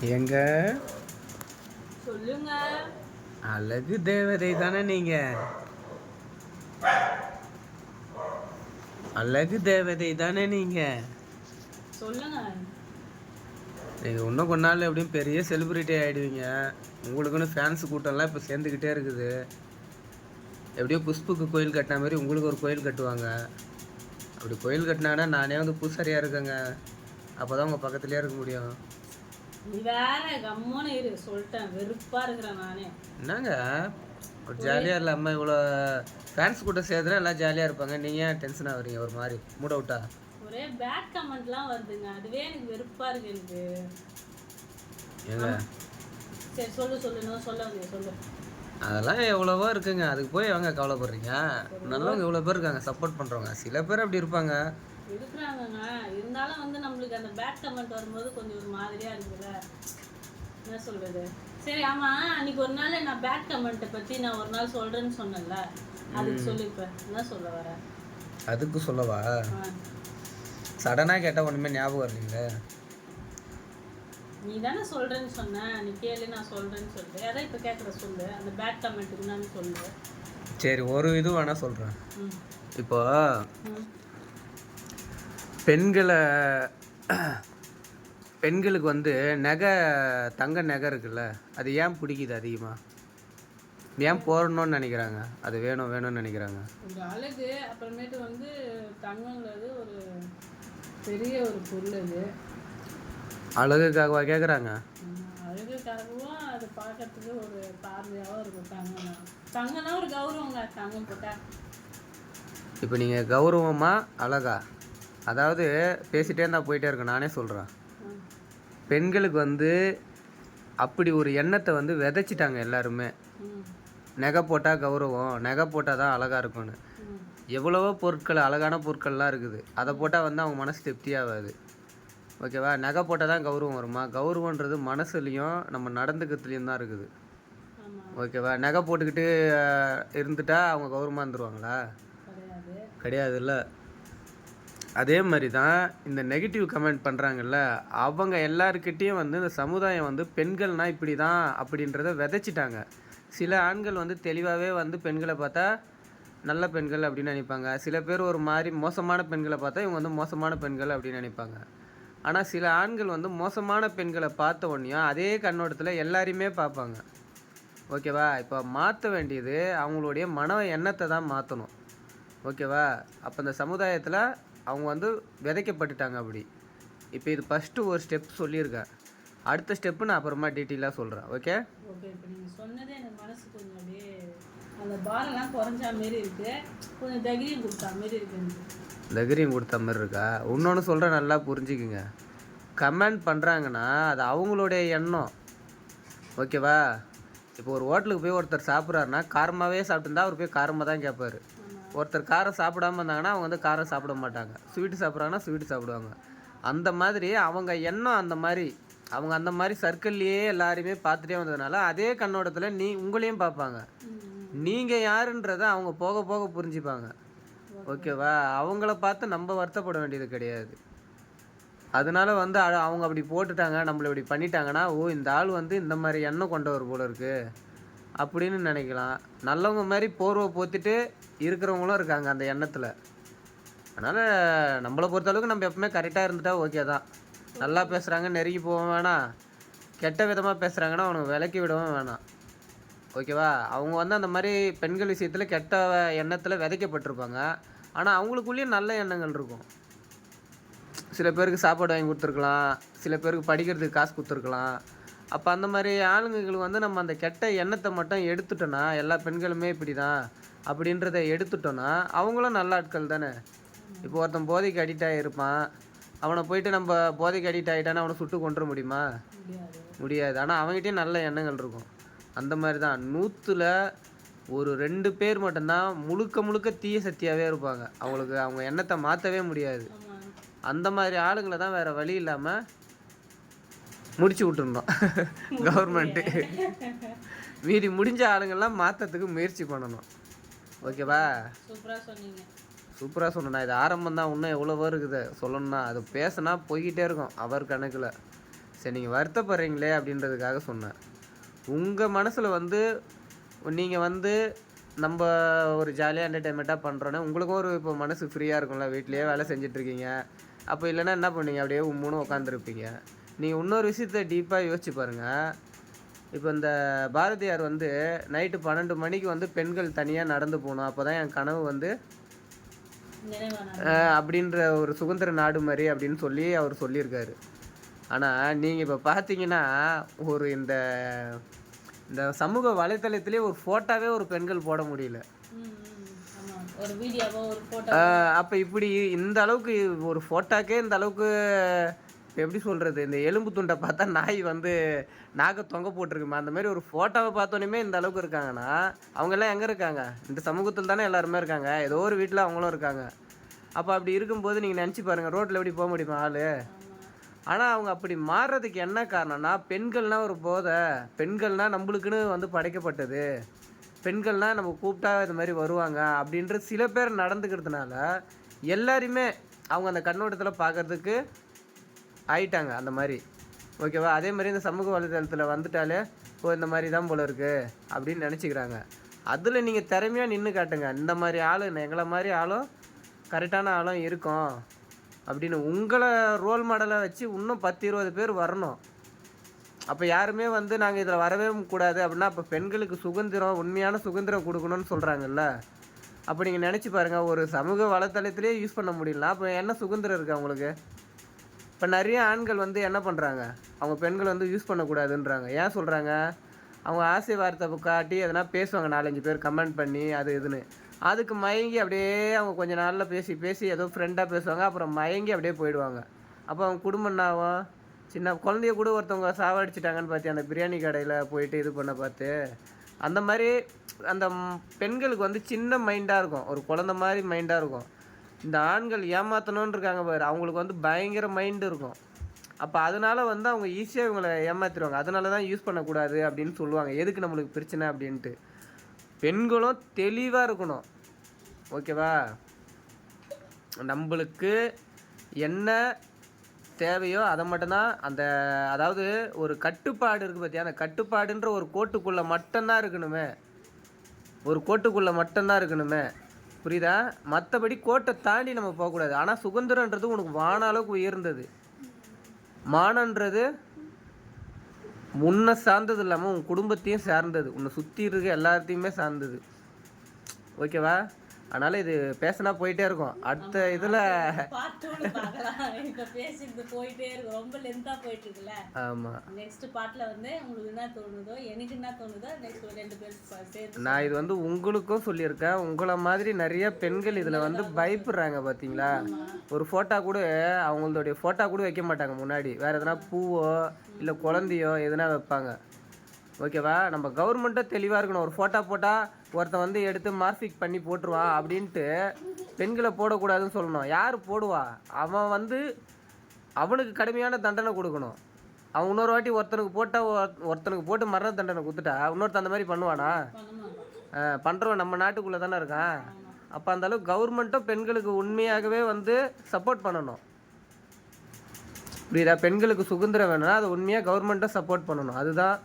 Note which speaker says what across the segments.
Speaker 1: எங்க
Speaker 2: சொல்லுங்க.
Speaker 1: அழகு தேவதை தானே நீங்க? அழகு தேவதை தானே நீங்க?
Speaker 2: சொல்லுங்க.
Speaker 1: நீங்க இன்னும் கொஞ்ச நாள் எப்படியும் பெரிய செலிபிரிட்டி ஆயிடுவீங்க. உங்களுக்குன்னு ஃபேன்ஸ் கூட்டம்லாம் இப்போ சேர்ந்துக்கிட்டே இருக்குது. எப்படியோ புஷ்புக்கு கோயில் கட்டின மாதிரி உங்களுக்கு ஒரு கோயில் கட்டுவாங்க. அப்படி கோயில் கட்டினாங்கன்னா நானே வந்து பூசாரியாக இருக்கேங்க. அப்போ தான் உங்கள் பக்கத்துலேயே இருக்க முடியும்.
Speaker 2: நீ வேற கம்முன்னு இரு சொல்லிட்டேன். வெறுப்பா இருக்கிறேன் நானே.
Speaker 1: என்னங்க? ஒரு ஜாலியாக இல்லாமல் இவ்வளோ ஃபேன்ஸ் கூட சேர்த்துனா எல்லாம் ஜாலியாக இருப்பாங்க. நீங்கள் ஏன் டென்ஷன் ஆகுறீங்க? ஒரு மாதிரி மூட விட்டா
Speaker 2: ஒரே பேட் கமெண்ட்லாம் வருதுங்க. அதுவே எனக்கு வெறுப்பா இருக்கு எனக்கு.
Speaker 1: ஏங்க?
Speaker 2: சரி சொல்லு சொல்லு. என்ன சொல்ல சொல்லு.
Speaker 1: அதெல்லாம் எவ்வளவோ இருக்குங்க. அதுக்கு போய் அவங்க கவலைப்படுறீங்க? நல்லவங்க இவ்வளோ பேர் இருக்காங்க. சப்போர்ட் பண்ணுறவங்க சில பேர் அப்படி இருப்பாங்க.
Speaker 2: இருக்கிறாங்கங்க இருந்தாலும் வந்து நம்மளுக்கு அந்த பேட் கமெண்ட் வரும்போது கொஞ்சம் ஒரு மாதிரியா இருக்குல்ல? என்ன சொல்றது? சரி ஆமா. அன்னைக்கு ஒரு நாள் நான் பேட் கமெண்ட்டை பத்தி நான் ஒரு நாள் சொல்றேன்னு சொன்னேன்ல. அதுக்கு சொல்லு இப்ப. என்ன சொல்ல வர?
Speaker 1: அதுக்கு சொல்லவா? சடனாக கேட்டால் ஒன்றுமே ஞாபகம் வரலீங்களே?
Speaker 2: நீ தானே சொல்றேன்னு சொன்ன. நீ கேளு நான் சொல்றேன்னு சொல்லிட்டு. அதான் இப்ப கேட்குற சொல்லு. அந்த பேட் கமெண்ட்டுக்கு நான் சொல்லு.
Speaker 1: சரி ஒரு இது வேணால் சொல்கிறேன் இப்போ பெண்களை பெண்களுக்கு வந்து நகை தங்க நகை இருக்குல்ல அது ஏன் பிடிக்குது அதிகமாக ஏன் போடணும்னு நினைக்கிறாங்க? அது வேணும் வேணும்னு நினைக்கிறாங்க.
Speaker 2: ஒரு அழகு அப்புறமேட்டு வந்து தங்கங்கிறது ஒரு பெரிய ஒரு பொருள் அது.
Speaker 1: அழகுக்காகவா கேட்குறாங்க
Speaker 2: அழகுக்காகவும் அது பார்க்கறதுக்கு ஒரு பார்வையாகவும் இருக்கும் தங்கம்னா. தங்கம்னா ஒரு கௌரவங்க தங்கம் போட்டா.
Speaker 1: இப்போ நீங்கள் கௌரவமா அழகா? அதாவது பேசிட்டே இருந்தால் போயிட்டே இருக்கேன் நானே சொல்கிறேன். பெண்களுக்கு வந்து அப்படி ஒரு எண்ணத்தை வந்து விதைச்சிட்டாங்க எல்லாருமே. நகை போட்டால் கௌரவம் நகை போட்டால் தான் அழகாக இருக்கும்னு. எவ்வளவோ பொருட்கள் அழகான பொருட்கள்லாம் இருக்குது. அதை போட்டால் வந்து அவங்க மனசு திருப்தி ஆகாது. ஓகேவா? நகை போட்டால் தான் கௌரவம் வருமா? கௌரவன்றது மனசுலையும் நம்ம நடந்துக்கிறதுலையும் தான் இருக்குது. ஓகேவா? நகை போட்டுக்கிட்டு இருந்துட்டா அவங்க கௌரவமாக இருந்துருவாங்களா?
Speaker 2: கிடையாது.
Speaker 1: கிடையாதுல்ல. அதே மாதிரி தான் இந்த நெகட்டிவ் கமெண்ட் பண்ணுறாங்கல்ல அவங்க எல்லாருக்கிட்டேயும் வந்து இந்த சமுதாயம் வந்து பெண்கள்னால் இப்படி தான் அப்படின்றத விதைச்சிட்டாங்க. சில ஆண்கள் வந்து தெளிவாகவே வந்து பெண்களை பார்த்தா நல்ல பெண்கள் அப்படின்னு நினைப்பாங்க. சில பேர் ஒரு மாதிரி மோசமான பெண்களை பார்த்தா இவங்க வந்து மோசமான பெண்கள் அப்படின்னு நினைப்பாங்க. ஆனால் சில ஆண்கள் வந்து மோசமான பெண்களை பார்த்த உடனேயும் அதே கண்ணோட்டத்தில் எல்லாரையுமே பார்ப்பாங்க. ஓகேவா இப்போ மாற்ற வேண்டியது அவங்களுடைய மன எண்ணத்தை தான் மாற்றணும் ஓகேவா அப்போ இந்த சமுதாயத்தில் அவங்க வந்து விதைக்கப்பட்டுட்டாங்க அப்படி. இப்போ இது ஃபஸ்ட்டு ஒரு ஸ்டெப் சொல்லியிருக்கேன் அடுத்த ஸ்டெப்பு நான் அப்புறமா டீட்டெயிலாக சொல்கிறேன் ஓகே
Speaker 2: ஓகே இப்போ நீங்கள் சொன்னதே எனக்கு மனசு கொஞ்சம் அப்படியே அந்த பாரெல்லாம் குறைஞ்சா மாரி இருக்கு. கொஞ்சம் தைரியம் கொடுத்தா மாரி இருக்கு எனக்கு.
Speaker 1: தைரியம் கொடுத்த மாதிரி இருக்கா? இன்னொன்று சொல்கிறேன் நல்லா புரிஞ்சுக்குங்க. கமெண்ட் பண்ணுறாங்கன்னா அது அவங்களுடைய எண்ணம். ஓகேவா இப்போ ஒரு ஹோட்டலுக்கு போய் ஒருத்தர் சாப்பிட்றாருன்னா காரமாகவே சாப்பிட்டுருந்தா அவர் போய் காரமாக தான் கேட்பாரு. ஒருத்தர் காரம் சாப்பிடாம இருந்தாங்கன்னா அவங்க வந்து காரம் சாப்பிட மாட்டாங்க. ஸ்வீட்டு சாப்பிட்றாங்கன்னா ஸ்வீட்டு சாப்பிடுவாங்க. அந்த மாதிரி அவங்க எண்ணம் அந்த மாதிரி. அவங்க அந்த மாதிரி சர்க்கிள்லேயே எல்லாரையுமே பார்த்துட்டே வந்ததுனால அதே கண்ணோட்டத்தில் நீ உங்களையும் பார்ப்பாங்க. நீங்கள் யாருன்றதை அவங்க போக போக புரிஞ்சுப்பாங்க. ஓகேவா? அவங்கள பார்த்து நம்ம வருத்தப்பட வேண்டியது கிடையாது. அதனால வந்து அவங்க அப்படி போட்டுட்டாங்க நம்மளை இப்படி பண்ணிட்டாங்கன்னா ஓ இந்த ஆள் வந்து இந்த மாதிரி எண்ணம் கொண்டவர் போல இருக்குது அப்படின்னு நினைக்கலாம். நல்லவங்க மாதிரி போர்வை போத்திட்டு இருக்கிறவங்களும் இருக்காங்க அந்த எண்ணத்தில். அதனால் நம்மளை பொறுத்தளவுக்கு நம்ம எப்பவுமே கரெக்டாக இருந்துட்டா ஓகே தான். நல்லா பேசுகிறாங்க நெருங்கி போவோம் வேணாம். கெட்ட விதமாக பேசுகிறாங்கன்னா அவனுக்கு விலக்கி விடவும் வேணாம். ஓகேவா அவங்க வந்து அந்த மாதிரி பெண்கள் விஷயத்தில் கெட்ட எண்ணத்தில் விதைக்கப்பட்டிருப்பாங்க. ஆனால் அவங்களுக்குள்ளேயும் நல்ல எண்ணங்கள் இருக்கும். சில பேருக்கு சாப்பாடு வாங்கி கொடுத்துருக்கலாம். சில பேருக்கு படிக்கிறதுக்கு காசு கொடுத்துருக்கலாம். அப்போ அந்த மாதிரி ஆளுங்களுக்கு வந்து நம்ம அந்த கெட்ட எண்ணத்தை மட்டும் எடுத்துட்டோன்னா எல்லா பெண்களுமே இப்படி தான் அப்படின்றத எடுத்துட்டோன்னா அவங்களும் நல்ல ஆட்கள் தானே. இப்போ ஒருத்தன் போதைக்கு அடிக்ட் ஆகிருப்பான் அவனை போயிட்டு நம்ம போதைக்கு அடிக்ட் ஆகிட்டானா அவனை சுட்டு கொண்டுற முடியுமா?
Speaker 2: முடியாது.
Speaker 1: ஆனால் அவங்ககிட்டயும் நல்ல எண்ணங்கள் இருக்கும். அந்த மாதிரி தான் நூற்றுல ஒரு ரெண்டு பேர் மட்டும்தான் முழுக்க முழுக்க தீய சக்தியாகவே இருப்பாங்க. அவங்களுக்கு அவங்க எண்ணத்தை மாற்றவே முடியாது. அந்த மாதிரி ஆளுங்களை தான் வேற வழி இல்லாமல் முடிச்சு விட்டுருந்தோம். கவர்மெண்ட்டு மீதி முடிஞ்ச ஆளுங்கள்லாம் மாற்றத்துக்கு முயற்சி பண்ணணும். ஓகேவா?
Speaker 2: சூப்பராக சொன்னீங்க.
Speaker 1: சூப்பராக சொன்னேன் இது ஆரம்பம் தான் இன்னும் எவ்வளவோ இருக்குது? சொல்லணும்னா அது பேசினா போய்கிட்டே இருக்கும் அவர் கணக்கில். சரி நீங்கள் வருத்தப்படுறீங்களே அப்படின்றதுக்காக சொன்னேன். உங்கள் மனசில் வந்து நீங்கள் வந்து நம்ம ஒரு ஜாலியாக என்டர்டைன்மெண்ட்டாக பண்ணுறோன்னா உங்களுக்கும் ஒரு இப்போ மனசு ஃப்ரீயாக இருக்கும்ல வீட்லேயே வேலை செஞ்சிட்ருக்கீங்க அப்போ இல்லைன்னா என்ன பண்ணுவீங்க அப்படியே உம்முன்னு உட்காந்துருப்பீங்க நீங்கள் இன்னொரு விஷயத்த டீப்பாக யோசிச்சு பாருங்கள் இப்போ இந்த பாரதியார் வந்து நைட்டு பன்னெண்டு மணிக்கு வந்து பெண்கள் தனியாக நடந்து போகணும். அப்போ தான் என் கனவு வந்து அப்படின்ற ஒரு சுதந்திர நாடு மாதிரி அப்படின்னு சொல்லி அவர் சொல்லியிருக்காரு. ஆனால் நீங்கள் இப்போ பார்த்தீங்கன்னா ஒரு இந்த இந்த சமூக வலைத்தளத்திலே ஒரு ஃபோட்டோவே ஒரு பெண்கள் போட முடியல. அப்போ இப்படி இந்த அளவுக்கு ஒரு ஃபோட்டோக்கே இந்த அளவுக்கு எப்படி சொல்கிறது இந்த எலும்பு துண்டை பார்த்தா நாய் வந்து நாக தொங்க போட்டிருக்குமா? அந்த மாதிரி ஒரு ஃபோட்டோவை பார்த்தோன்னே இந்த அளவுக்கு இருக்காங்கன்னா அவங்கெல்லாம் எங்கே இருக்காங்க? இந்த சமூகத்தில் தானே எல்லாருமே இருக்காங்க. ஏதோ ஒரு வீட்டில் அவங்களும் இருக்காங்க. அப்போ அப்படி இருக்கும்போது நீங்கள் நினச்சி பாருங்கள் ரோட்டில் எப்படி போக முடியுமா ஆள்? ஆனால் அவங்க அப்படி மாறுறதுக்கு என்ன காரணம்னா பெண்கள்னால் ஒரு போதை. பெண்கள்னால் நம்மளுக்குன்னு வந்து படைக்கப்பட்டது. பெண்கள்னா நம்ம கூப்பிட்டா இது மாதிரி வருவாங்க அப்படின்ற சில பேர் நடந்துக்கிறதுனால எல்லாரையுமே அவங்க அந்த கண்ணோட்டத்தில் பார்க்கறதுக்கு ஆயிட்டாங்க அந்த மாதிரி. ஓகேவா? அதே மாதிரி இந்த சமூக வலைதளத்தில் வந்துட்டாலே ஓ இந்த மாதிரி தான் போல இருக்குது அப்படின்னு நினச்சிக்கிறாங்க. அதில் நீங்கள் திறமையாக நின்று காட்டுங்க. இந்த மாதிரி ஆள் எங்களை மாதிரி ஆளும் கரெக்டான ஆளும் இருக்கும் அப்படின்னு உங்களை ரோல் மாடலை வச்சு இன்னும் பத்து இருபது பேர் வரணும். அப்போ யாருமே வந்து நாங்கள் இதில் வரவே கூடாது அப்படின்னா அப்போ பெண்களுக்கு சுதந்திரம் உண்மையான சுதந்திரம் கொடுக்கணும்னு சொல்கிறாங்கல்ல அப்போ நீங்கள் நினச்சி பாருங்கள் ஒரு சமூக வலைத்தளத்திலே யூஸ் பண்ண முடியல அப்போ என்ன சுதந்திரம் இருக்குது அவங்களுக்கு? இப்போ நிறைய ஆண்கள் வந்து என்ன பண்ணுறாங்க அவங்க பெண்கள் வந்து யூஸ் பண்ணக்கூடாதுன்றாங்க. ஏன் சொல்கிறாங்க அவங்க ஆசை வார்த்தை காட்டி எதனா பேசுவாங்க நாலஞ்சு பேர் கமெண்ட் பண்ணி அது இதுன்னு. அதுக்கு மயங்கி அப்படியே அவங்க கொஞ்ச நாளில் பேசி பேசி ஏதோ ஃப்ரெண்டாக பேசுவாங்க அப்புறம் மயங்கி அப்படியே போயிடுவாங்க. அப்போ அவங்க குடும்பம் என்ன ஆகும்? சின்ன குழந்தைய கூட ஒருத்தவங்க சாவடிச்சிட்டாங்கன்னு பார்த்தி அந்த பிரியாணி கடையில் போயிட்டு இது பண்ண பார்த்து. அந்த மாதிரி அந்த பெண்களுக்கு வந்து சின்ன மைண்டாக இருக்கும். ஒரு குழந்த மாதிரி மைண்டாக இருக்கும். இந்த ஆண்கள் ஏமாற்றணும்னு இருக்காங்க பாரு. அவங்களுக்கு வந்து பயங்கர மைண்டு இருக்கும். அப்போ அதனால வந்து அவங்க ஈஸியாக இவங்களை ஏமாற்றிடுவாங்க அதனால தான் யூஸ் பண்ணக்கூடாது அப்படின்னு சொல்லுவாங்க. எதுக்கு நம்மளுக்கு பிரச்சனை அப்படின்ட்டு. பெண்களும் தெளிவாக இருக்கணும். ஓகேவா நம்மளுக்கு என்ன தேவையோ அதை மட்டும்தான் அந்த அதாவது ஒரு கட்டுப்பாடு இருக்குது பார்த்தியா அந்த கட்டுப்பாடுன்ற ஒரு கோட்டுக்குள்ளே மட்டும்தான் இருக்கணுமே. ஒரு கோட்டுக்குள்ளே மட்டும்தான் இருக்கணுமே. புரியுதா? மற்றபடி கோட்டை தாண்டி நம்ம போகக்கூடாது. ஆனால் சுதந்திரன்றது உனக்கு வான அளவுக்கு உயர்ந்தது. மானன்றது உன்னை சார்ந்தது இல்லாமல் உன் குடும்பத்தையும் சார்ந்தது. உன்னை சுற்றி இருக்க எல்லாத்தையுமே சார்ந்தது. ஓகேவா? அதனால் இது பேசினா போயிட்டே இருக்கும். அடுத்த இதில்
Speaker 2: பேசிட்டு போயிட்டே இருக்கு ரொம்ப லென்த்தாக போயிட்டு இருக்குல்ல
Speaker 1: ஆமாம்
Speaker 2: நெக்ஸ்ட் பார்ட்ல வந்து உங்களுக்கு என்ன தோணுதோ எனக்கு என்ன தோணுதோ நெக்ஸ்ட் ரெண்டு பேரும் ப- சேர்த்து
Speaker 1: நான் இது வந்து உங்களுக்கும் சொல்லியிருக்கேன். உங்களை மாதிரி நிறைய பெண்கள் இதில் வந்து பயப்படுறாங்க பார்த்தீங்களா ஒரு ஃபோட்டோ கூட அவங்களுடைய ஃபோட்டோ கூட வைக்க மாட்டாங்க முன்னாடி. வேறு எதனா பூவோ இல்லை குழந்தையோ எதுனா வைப்பாங்க. ஓகேவா? நம்ம கவர்மெண்ட்டும் தெளிவாக இருக்கணும். ஒரு ஃபோட்டோ போட்டால் ஒருத்தன் வந்து எடுத்து மார்ஃபிக் பண்ணி போட்டுருவான் அப்படின்ட்டு பெண்களை போடக்கூடாதுன்னு சொல்லணும். யார் போடுவா? அவன் வந்து அவனுக்கு கடுமையான தண்டனை கொடுக்கணும். அவன் இன்னொரு வாட்டி ஒருத்தனுக்கு போட்டால் ஒருத்தனுக்கு போட்டு மரண தண்டனை கொடுத்துட்டா இன்னொருத்த அந்த மாதிரி பண்ணுவானா? பண்ணுறவன் நம்ம நாட்டுக்குள்ளே தானே இருக்கான். அப்போ அந்தளவுக்கு கவர்மெண்ட்டும் பெண்களுக்கு உண்மையாகவே வந்து சப்போர்ட் பண்ணணும். புரியுதா? பெண்களுக்கு சுதந்திரம் வேணும்னா அது உண்மையாக கவர்மெண்ட்டும் சப்போர்ட் பண்ணணும். அதுதான்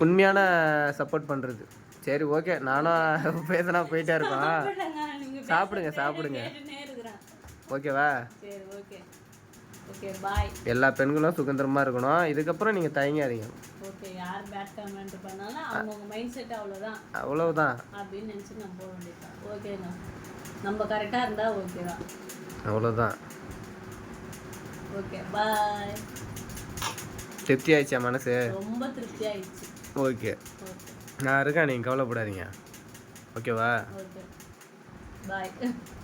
Speaker 1: உண்மையான சப்போர்ட் பண்ணுறது சரி ஓகே நானும் பேசினா போயிட்டே இருக்கோம்
Speaker 2: சாப்பிடுங்க,
Speaker 1: சாப்பிடுங்க ஓகேவா எல்லா பெண்களும் சுதந்திரமாக இருக்கணும். இதுக்கப்புறம் நீங்கள் தயங்காதீங்க. அவ்வளவுதான்.
Speaker 2: அப்படின்னு நினச்சி நம்ம போக வேண்டியதுதான். ஓகேங்க நம்ம கரெக்டாக இருந்தால் ஓகே தான்.
Speaker 1: அவ்வளோதான்
Speaker 2: ஓகே பாய்
Speaker 1: திருப்தி ஆயிடுச்சா மனசு?
Speaker 2: ரொம்ப திருப்தி ஆயிடுச்சு.
Speaker 1: ஓகே நான் இருக்கேன் நீங்கள் கவலைப்படாதீங்க. ஓகேவா
Speaker 2: பாய்